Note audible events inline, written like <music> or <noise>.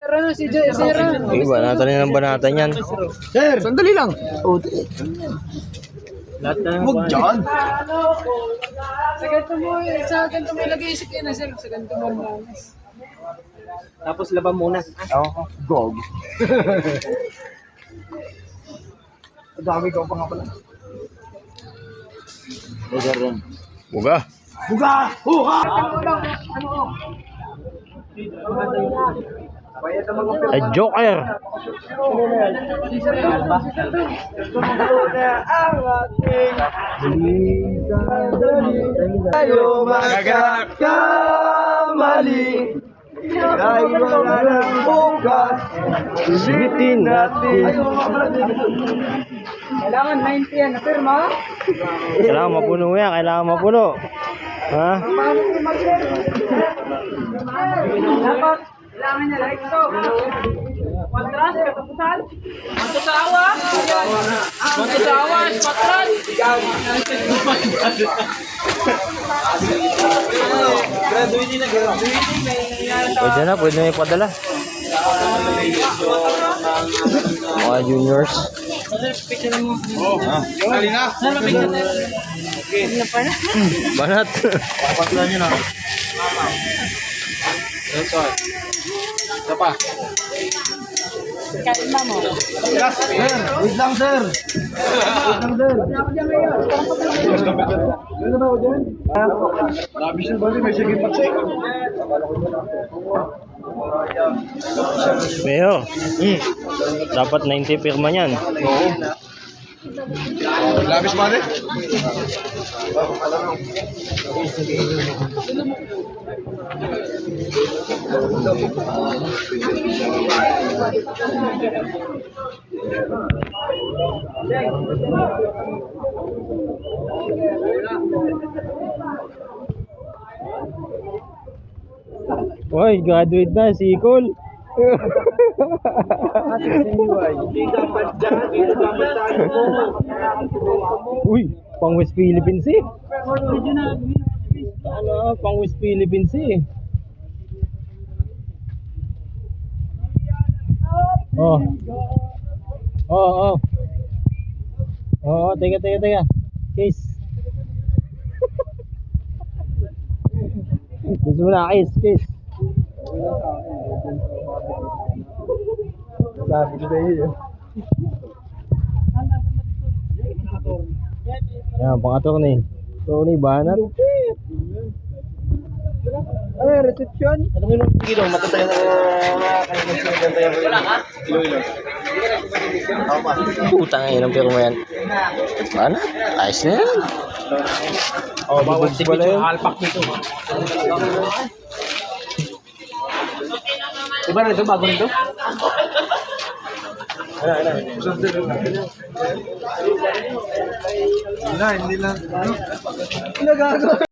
Ano si J- Sir? Sige, banatan niya ng banatan yan. Sir! Sandali lang. Oh, Huwag dyan. Sa ganito mo, sa ganito mo ilagay isip yan, Sir. Sa ganito mo lang. Tapos laban muna. Oo. Gog. Ang dami ko pa nga pala. Sir yan. Buga. Buga! Buga! Ay, Joker. Tayo magkakamali Dahil wala ng bukas Sulitin natin. Kailangan 90 yan, napirma? Kailangan mapuno yan. Kailangan mapuno. Ha? Dapat, kailangan niya like to. Patras, katapusan. Matusawa. Matusawa, patras. Pwede na, pwede na ipadala. Mga juniors. Banat. Papatulan nyo na. Ito. Ito pa. Kalma mo. Sir, wait lang sir. Wait lang sir. Ano ba ako dyan? Labi siya ba? May sige pa check. Mayo. Hmm. Dapat 90 pirma niyan. Oo. Labis ba rin? Hoy, graduate na si Cole. <laughs> <laughs> Uy, pang West Philippines eh. Ano, pang West Philippines eh. Oh. Oh, oh. Oh, teka, teka, teka. Case. Gusto mo na, case, case. Sabi ko na yun. Yan, pang attorney. Tony Banat. Ano yung reception? Ano mo yung gino? Matatay na Wala ka? Ilo-ilo. Tama. Putang ina ng pirma yan. Ano? Ayos na yan. Oh, bawal si Bicho, Alpak nito. Iba na ito, bago nito? Ano, ano? Wala, hindi lang. Ano? Nagago.